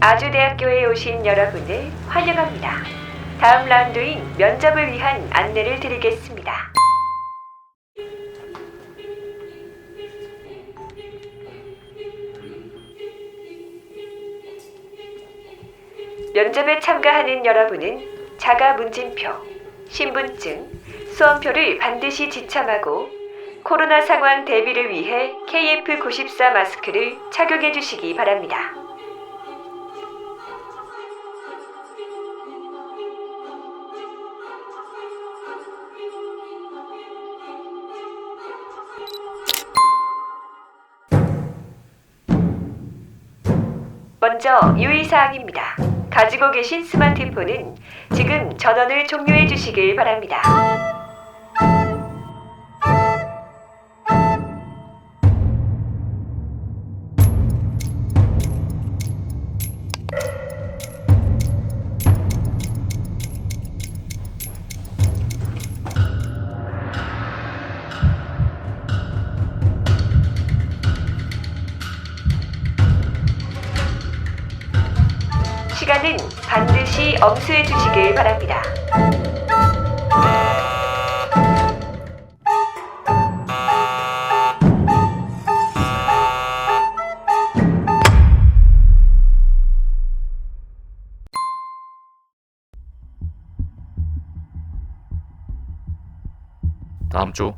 아주대학교에 오신 여러분을 환영합니다. 다음 라운드인 면접을 위한 안내를 드리겠습니다. 면접에 참가하는 여러분은 자가 문진표, 신분증, 수험표를 반드시 지참하고 코로나 상황 대비를 위해 KF94 마스크를 착용해 주시기 바랍니다. 먼저 유의사항입니다. 가지고 계신 스마트폰은 지금 전원을 종료해 주시길 바랍니다. 시간은 반드시 엄수해 주시길 바랍니다. 다음 주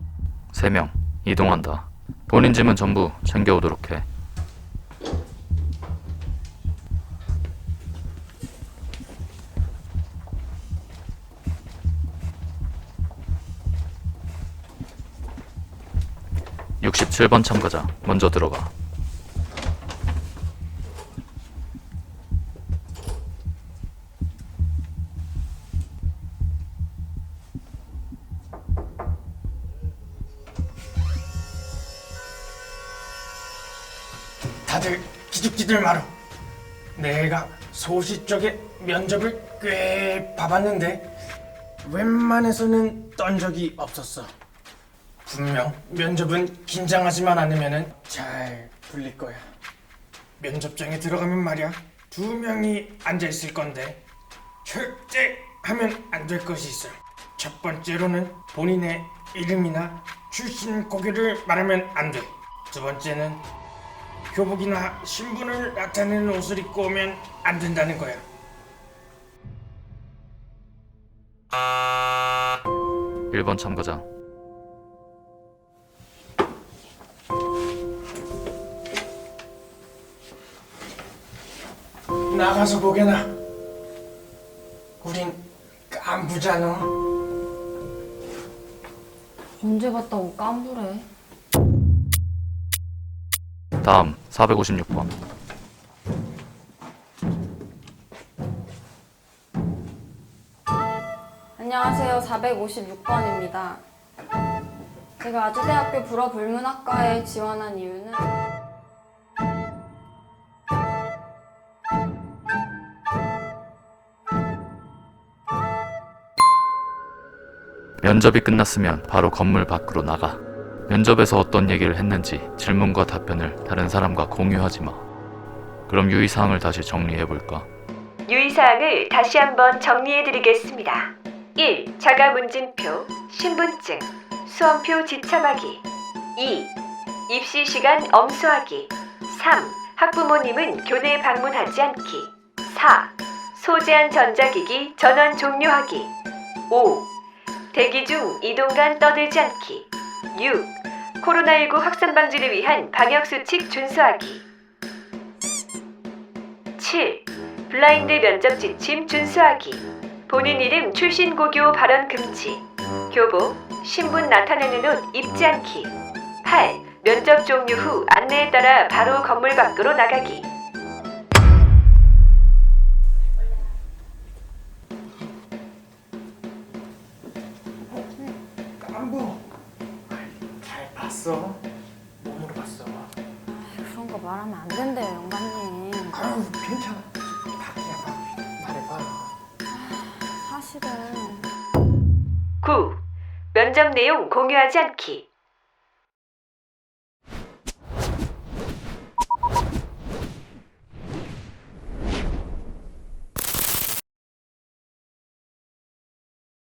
3명 이동한다. 본인 짐은 전부 챙겨오도록 해. (67번) 참가자 먼저 들어가 다들 기죽지들 마라. 내가 소시 쪽에 면접을 꽤 봐봤는데 웬만해서는 떤 적이 없었어. 분명 면접은 긴장하지만 않으면은 잘 풀릴 거야. 면접장에 들어가면 말이야 두 명이 앉아 있을 건데 절대 하면 안 될 것이 있어. 첫 번째로는 본인의 이름이나 출신 고개를 말하면 안 돼. 두 번째는 교복이나 신분을 나타내는 옷을 입고 오면 안 된다는 거야. 1번 참가자 나가서 보게나. 우린 깐부잖아. 언제 갔다고 깜부래? 다음 456번 안녕하세요. 456번입니다. 제가 아주대학교 불어불문학과에 지원한 이유는 면접이 끝났으면 바로 건물 밖으로 나가. 면접에서 어떤 얘기를 했는지 질문과 답변을 다른 사람과 공유하지 마. 그럼 유의사항을 다시 정리해 볼까? 유의사항을 다시 한번 정리해 드리겠습니다. 1. 자가 문진표, 신분증, 수험표 지참하기. 2. 입시 시간 엄수하기. 3. 학부모님은 교내 방문하지 않기. 4. 소재한 전자기기 전원 종료하기. 5. 대기 중 이동 간 떠들지 않기. 6. 코로나19 확산 방지를 위한 방역 수칙 준수하기. 7. 블라인드 면접 지침 준수하기. 본인 이름 출신 고교 발언 금지. 교복, 신분 나타내는 옷 입지 않기. 8. 면접 종료 후 안내에 따라 바로 건물 밖으로 나가기. 봤어? 몸으로 봤어. 그런 거 말하면 안 된대요, 영감님. 아유 괜찮아. 밖이야 밖. 말해봐. 사실은 9. 면접 내용 공유하지 않기.